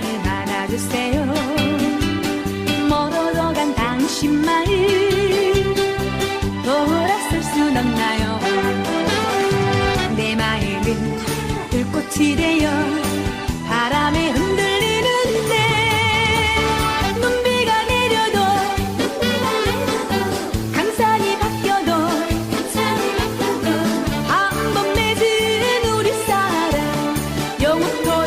날 말아주세요. 멀어도 간 당신 마음 돌아설 순 없나요? 내 마음은 불꽃이 되어 바람에 흔들리는데 눈비가 내려도 강산이 바뀌어도 한 번 맺은 우리 사랑 영원토록